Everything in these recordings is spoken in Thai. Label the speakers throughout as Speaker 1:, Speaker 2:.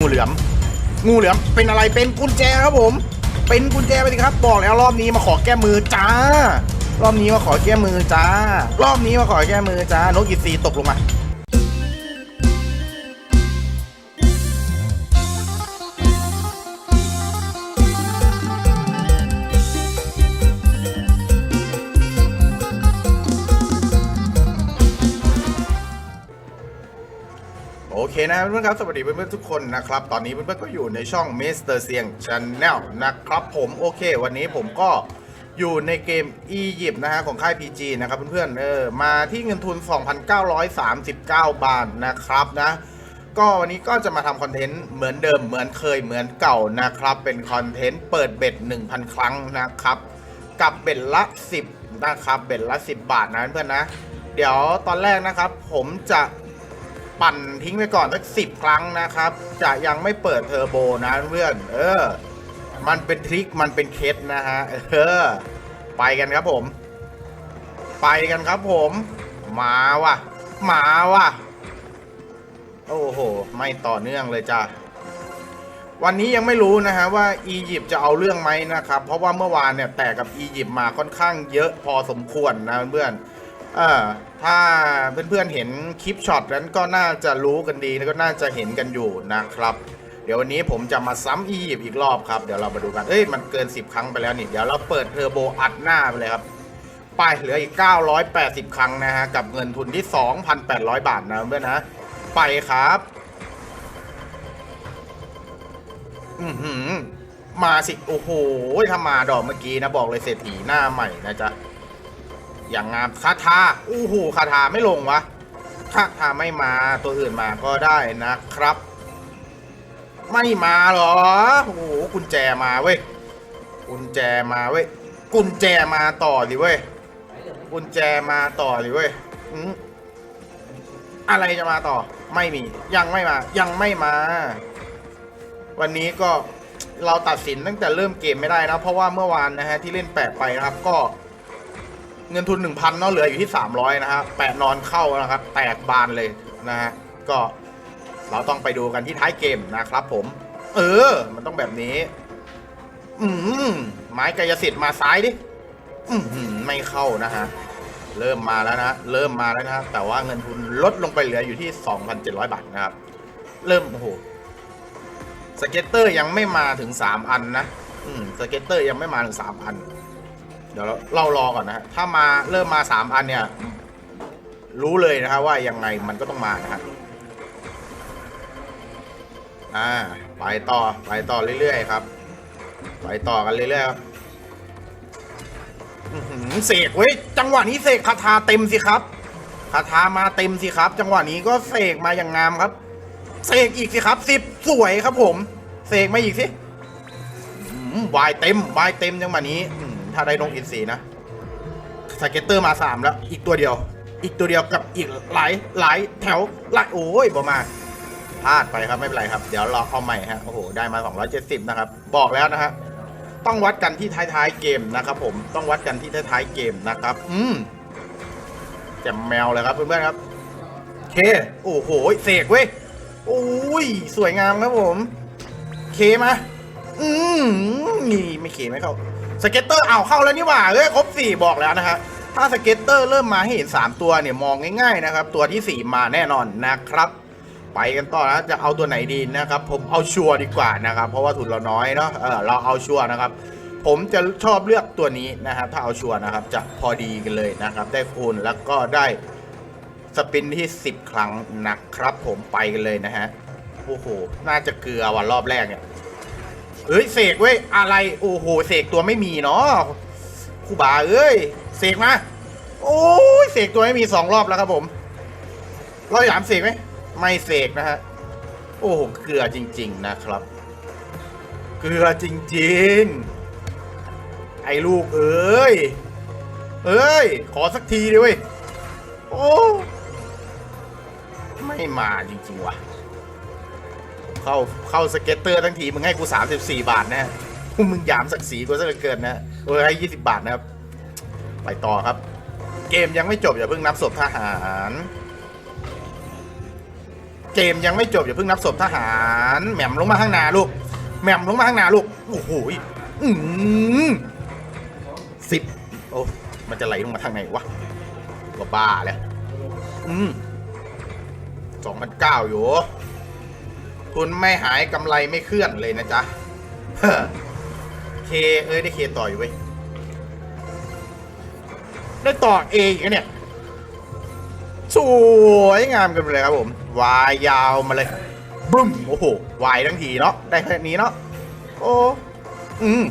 Speaker 1: งูเหลือม งูเหลือมเป็นอะไรเป็นกุญแจครับผม เป็นกุญแจไปสิครับ บอกแล้วรอบนี้มาขอแก้มือจ้า รอบนี้มาขอแก้มือจ้า รอบนี้มาขอแก้มือจ้านกอีซีตกลงมา นะเพื่อนๆครับสวัสดีเพื่อนๆทุกคนนะครับ ตอนนี้เพื่อนๆก็อยู่ในช่อง Mr. เซียง Channel นะครับผมโอเค วันนี้ผมก็อยู่ในเกมอียิปต์นะฮะของค่าย PG นะครับเพื่อนๆเออมาที่เงินทุน 2,939 บาทนะครับนะก็วันนี้ก็จะมาทำคอนเทนต์เหมือนเดิมเหมือนเคยเหมือนเก่านะครับ เป็นคอนเทนต์เปิดเบ็ด 1,000 ครั้งนะครับ กับเบ็ดละ 10 นะครับ เบ็ดละ 10 บาทนะเพื่อนๆนะ เดี๋ยวตอนแรกนะครับผมจะ ปั่นทิ้งไปก่อนสักสิบครั้งนะครับ จะยังไม่เปิดเทอร์โบนะเพื่อน เออ มันเป็นทริค มันเป็นเคสนะฮะ เออ ไปกันครับผม ไปกันครับผม มาว่ะ มาว่ะ โอ้โห ไม่ต่อเนื่องเลยจ้ะวันนี้ยังไม่รู้นะฮะว่าอียิปต์จะเอาเรื่องไหมนะครับ เพราะว่าเมื่อวานเนี่ยแตกกับอียิปต์มาค่อนข้างเยอะพอสมควรนะเพื่อนๆ เออถ้าเพื่อนๆเห็นคลิปช็อตนั้นก็น่าจะรู้กันดีแล้วก็น่าจะเห็นกันอยู่นะครับ เดี๋ยววันนี้ผมจะมาซ้ำอียิปต์อีกรอบครับ เดี๋ยวเรามาดูกัน เอ้ยมันเกิน 10 ครั้งไปแล้วนี่ เดี๋ยวเราเปิดเทอร์โบอัดหน้าไปเลยครับ ไปเหลืออีก 980 ครั้งนะฮะ กับเงินทุนที่ 2,800 บาทนะเพื่อนนะไปครับ อือหือมาสิ โอ้โหถ้ามาดอกเมื่อกี้นะบอกเลยเศรษฐีหน้าใหม่นะจ๊ะ อย่างงามคาถาโอ้โหคาถาไม่ลงวะคาถาไม่มาตัวอื่นมาก็ได้นะครับ ไม่มาหรอโอ้โหกุญแจมาเว้ยกุญแจมาเว้ยกุญแจมาต่อดิเว้ยกุญแจมาต่อดิเว้ยอืมอะไรจะมาต่อไม่มี ยังไม่มา ยังไม่มา วันนี้ก็เราตัดสินตั้งแต่เริ่มเกมไม่ได้นะ เพราะว่าเมื่อวานนะฮะที่เล่นแปะไปนะครับก็ เงินทุน 1,000เนาะเหลืออยู่ที่ 300 นะฮะแปะนอนเข้านะครับ แตกบานเลยนะฮะก็เราต้องไปดูกันที่ท้ายเกมนะครับผม เออ มันต้องแบบนี้ อืมไม้กายสิทธิ์มาซ้ายดิ อืมไม่เข้านะฮะเริ่มมาแล้วนะเริ่มมาแล้วนะแต่ว่าเงินทุนลดลงไปเหลืออยู่ที่ 2,700 บาทนะครับ เริ่มโอ้โหสเก็ตเตอร์ยังไม่มาถึง 3 อันนะ อืมสเก็ตเตอร์ยังไม่มาถึง 3 อัน ดี๋ยวเราเรารอก่อนนะฮะถ้ามาเริ่มมา3อันเนี่ย รู้เลยนะครับว่ายังไงมันก็ต้องมานะฮะอ่าไปต่อไปต่อเรื่อยๆครับ ไปต่อกันเรื่อยๆครับเสกเว้ยจังหวะนี้เสกคาถาเต็มสิครับคาถามาเต็มสิครับ จังหวะนี้ก็เสกมาอย่างงามครับเสกอีกสิครับสิบสวยครับผมเสกมาอีกสิวายเต็มวายเต็มจังหวะนี้อื ถ้าได้นกอินทรีนะสเก็ตเตอร์มาสามแล้ว อีกตัวเดียว อีกตัวเดียวกับอีกหลายหลายแถวหลายโอ้ยประมาพลาดไปครับไม่เป็นไรครับ เดี๋ยวรอเอาใหม่ฮะโอ้โหได้มา 270 นะครับ บอกแล้วนะฮะต้องวัดกันที่ท้ายๆเกมนะครับ ผมต้องวัดกันที่ท้ายๆเกมนะครับ อืมแจมแมวเลยครับเพื่อนๆครับเค โอ้โหเสกเว้ยโอ้ยสวยงามครับผม เคมาอืมนี่ไม่เคไม่เข้า สเก็ตเตอร์เอาเข้าแล้วนี่หว่าเอ้ยครบสี่บอกแล้วนะฮะถ้าสเก็ตเตอร์เริ่มมาให้เห็น3ตัวเนี่ยมองง่ายๆนะครับ ตัวทีสี่4มาแน่นอนนะครับ ไปกันต่อนะจะเอาตัวไหนดีนะครับ ผมเอาชัวร์ดีกว่านะครับ เพราะว่าทุนเราน้อยเนาะเออเราเอาชัวร์นะครับ ผมจะชอบเลือกตัวนี้นะครับ ถ้าเอาชัวร์นะครับ จะพอดีกันเลยนะครับ ได้คูณแล้วก็ได้สปินที่ 10 ครั้งนะครับ ผมไปกันเลยนะฮะโอ้โหน่าจะเกลือวันรอบแรกเนี่ย เอ้ยเสกเว้ยอะไรโอ้โหเสกตัวไม่มีเนาะครูบาเอ้ยเสกมาโอ้ยเสกตัวไม่มีสองรอบแล้วครับผมเราอยามเสกไหมไม่เสกนะฮะโอ้โหเกลือจริง ๆ นะครับ เกลือจริง ๆ ไอ้ลูกเอ้ยเอ้ย ขอสักทีดิเว้ยโอ้ไม่มาจริง ๆ ว่ะ เข้าเข้าสเก็ตเตอร์ทั้งทีมึงให้กู 34 บาทนะพวกมึงหยามศักดิ์ศรีกูซะเหลือเกินนะโอ้ยให้ 20 บาทนะครับ ไปต่อครับ เกมยังไม่จบอย่าเพิ่งนับศพทหาร เกมยังไม่จบอย่าเพิ่งนับศพทหารแหม่มลงมาข้างหน้าลูกแหม่มลงมาข้างหน้าลูกโอ้โหอืมสิบโอ้มันจะไหลลงมาทางไหนวะก็บ้าแล้วอืมสองพันเก้าอยู่ ทุนไม่หายกำไรไม่เคลื่อนเลยนะจ๊ะเฮ้อเคเอ้ยได้เคต่ออยู่เว้ยได้ต่อเองอีกเนี่ย สวยงามกันไปเลยครับผม วายยาวมาเลยบึ้มโอ้โหวายทั้งทีเนาะได้แค่นี้เนาะโอ้อืม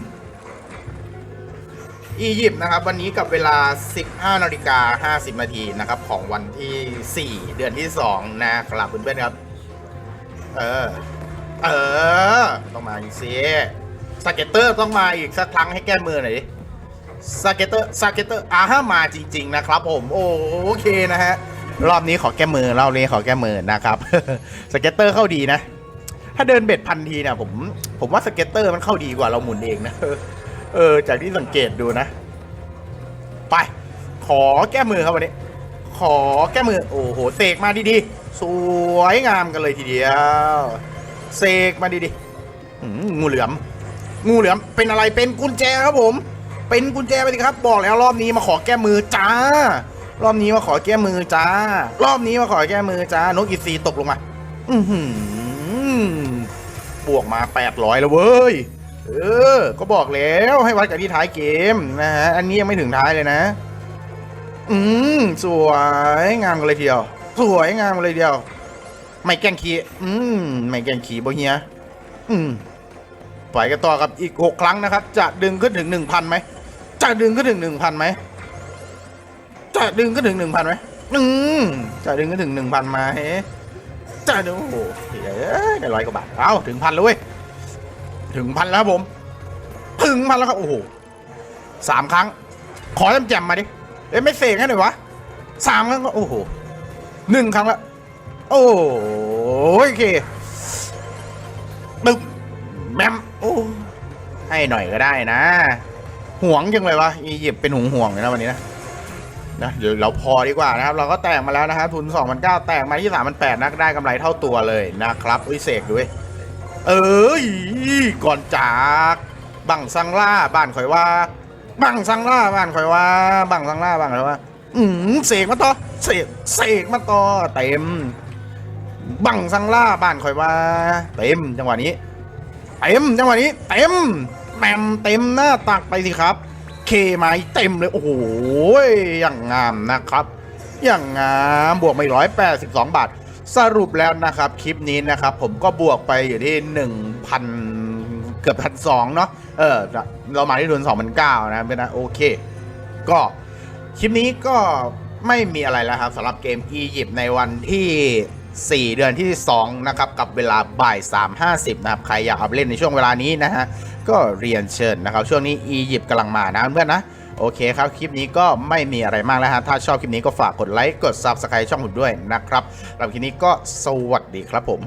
Speaker 1: อียิปต์นะครับ วันนี้กับเวลา 15นาฬิกา50นาทีนะครับ ของวันที่ 4 เดือนที่ 2 นะครับเพื่อนๆครับ เออ เออ ต้องมาอีกสิสเก็ตเตอร์ต้องมาอีกสักครั้งให้แก้มือหน่อยดิสเก็ตเตอร์สเก็ตเตอร์อ่าฮะมาจริง ๆ นะครับ ผม โอเคนะฮะ รอบนี้ขอแก้มือรอบนี้ขอแก้มือนะครับสเก็ตเตอร์เข้าดีนะ ถ้าเดินเบ็ดพันทีเนี่ยผมผมว่าสเก็ตเตอร์มันเข้าดีกว่าเราหมุนเองนะเออ จากที่สังเกตดูนะ ไป ขอแก้มือครับวันนี้ ขอแก้มือ โอ้โหเสกมาดีๆ สวยงามกันเลยทีเดียวเสกมาดีๆงูเหลือม งูเหลือมเป็นอะไรเป็นกุญแจครับผม เป็นกุญแจไปสิครับ บอกแล้วรอบนี้มาขอแก้มือจ้า รอบนี้มาขอแก้มือจ้า รอบนี้มาขอแก้มือจ้านกอีซีตกลงมา อือหือบวกมา800แล้วเว้ยเออ ก็บอกแล้วให้วัดกันที่ท้ายเกมนะฮะ อันนี้ยังไม่ถึงท้ายเลยนะ อืมสวยงามกันเลยทีเดียว สวยงามกันเลยทีเดียว ไม่แกล้งขี้อืมไม่แกล้งขี้บ่เฮียอืมไปกันต่อกับอีก6ครั้งนะครับ จะดึงขึ้นถึง1,000ไหมจะดึงขึ้นถึง1,000ไหมจะดึงขึ้นถึง1,000ไหมอืมจะดึงขึ้นถึง1,000ไหมจะดึงโอ้โหเฮ้ยได้ร้อยกว่าบาทเอาถึงพันแล้วเว้ยถึงพันแล้วครับผม ถึงพันแล้วครับโอ้โหสามครั้ง ขอแจ่มมาดิ เอ้ยไม่เสกให้หน่อยวะสามครั้งโอ้โหหนึ่งครั้งละโอ้โอเคตึ๊บแมมโอ้ให้หน่อยก็ได้นะ ห่วงจังเลยวะอียิปต์เป็นห่วงห่วงเลยนะวันนี้นะนะเดี๋ยวเราพอดีกว่านะครับ เราก็แตกมาแล้วนะครับทุน2 0 0 9แตกมาที่3 8 0 0นะได้กำไรเท่าตัวเลยนะครับอุ้ยเสกด้วย เอ้ยก่อนจาก บังซังล่าบ้านข่อยว่า บังซังล่าบ้านข่อยว่า บังซังล่าบ้านข่อยว่า อืมเสกมาต่อเสกเสกมาต่อเต็ม บังซังล่าบ้านข่อยว่า เต็มจังหวะนี้ เต็มจังหวะนี้ เต็มแหมมเต็มหน้าตักไปสิครับ เคไม้เต็มเลยโอ้โหอย่างงามนะครับ อย่างงามบวกไปร้อยแปดสิบสองบาท สรุปแล้วนะครับ คลิปนี้นะครับ ผมก็บวกไปอยู่ที่หนึ่งพัน กือบพันสองเนาะเออเรามาที่ทุนสองพันเก้านะเป็นนะโอเค ก็คลิปนี้ก็ไม่มีอะไรแล้วครับสำหรับเกมอียิปต์ในวันที่ 4 เดือนที่ 2 นะครับ กับเวลาบ่าย 3.50 นะครับ ใครอยากเอาไปเล่นในช่วงเวลานี้นะฮะ ก็เรียนเชิญนะครับ ช่วงนี้อียิปต์กำลังมานะเพื่อนนะ โอเคครับ คลิปนี้ก็ไม่มีอะไรมากแล้วฮะ ถ้าชอบคลิปนี้ก็ฝากกดไลค์ กด Subscribe ช่องผมด้วยนะครับสำหรับคลิปนี้ก็สวัสดีครับผม